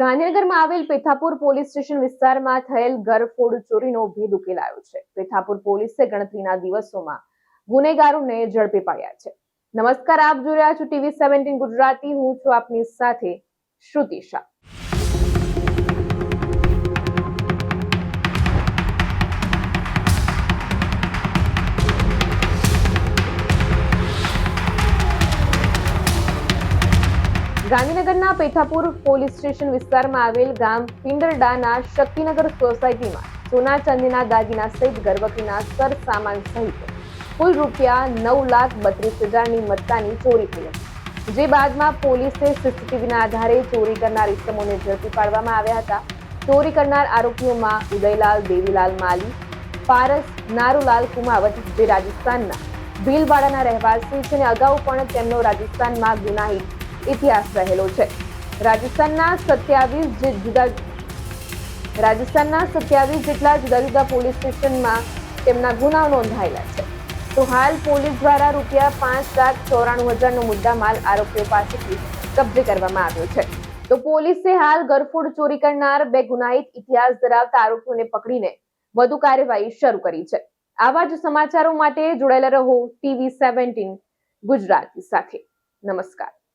ગાંધીનગરમાં આવેલ Pethapur police station વિસ્તારમાં થયેલ ઘરફોડ ચોરીનો ભેદ ઉકેલાયો છે. પેથાપુર પોલીસે ગણતરીના દિવસોમાં ગુનેગારોને ઝડપી પાડ્યા છે. નમસ્કાર, આપ જોઈ રહ્યા છો ટીવી સેવન્ટીન ગુજરાતી. હું છું આપની સાથે શ્રુતિ શાહ. ગાંધીનગરના પેથાપુર પોલીસ સ્ટેશન વિસ્તારમાં આવેલ ગામ પિંડરડાના શક્તિનગર સોસાયટીમાં સોના ચાંદીના દાગીના સહિત ગર્ભવતીના સર સામાન સહિત કુલ રૂપિયા નવ લાખ બત્રીસ હજારની મત્તાની ચોરી થઈ હતી. જે બાદમાં પોલીસે સીસીટીવીના આધારે ચોરી કરનાર ઇસમોને ઝડપી પાડવામાં આવ્યા હતા. ચોરી કરનાર આરોપીઓમાં ઉદયલાલ, દેવીલાલ માલી, પારસ, નારુલાલ કુમાવત જે રાજસ્થાનના ભીલવાડાના રહેવાસી છે અને અગાઉ પણ તેમનો રાજસ્થાનમાં ગુનાહિત ઇતિહાસ રહેલો છે. રાજસ્થાનના સત્યાવીસ જુદા રાજસ્થાનના સત્યાવીસ જેટલા જુદા જુદા પોલીસ સ્ટેશનમાં તેમના ગુનાઓ નોંધાયેલા છે. તો હાલ પોલીસ દ્વારા રૂપિયા પાંચ લાખ ચોરાણું હજારનો મુદ્દામાલ આરોપીઓ પાસેથી કબજે કરવામાં આવ્યો છે. તો પોલીસે હાલ ગરફોડ ચોરી કરનાર બે ગુનાહિત ઇતિહાસ ધરાવતા આરોપીઓને પકડીને વધુ કાર્યવાહી શરૂ કરી છે. આવા જ સમાચારો માટે જોડાયેલા રહો ટીવી સેવન્ટીન ગુજરાતી સાથે. નમસ્કાર.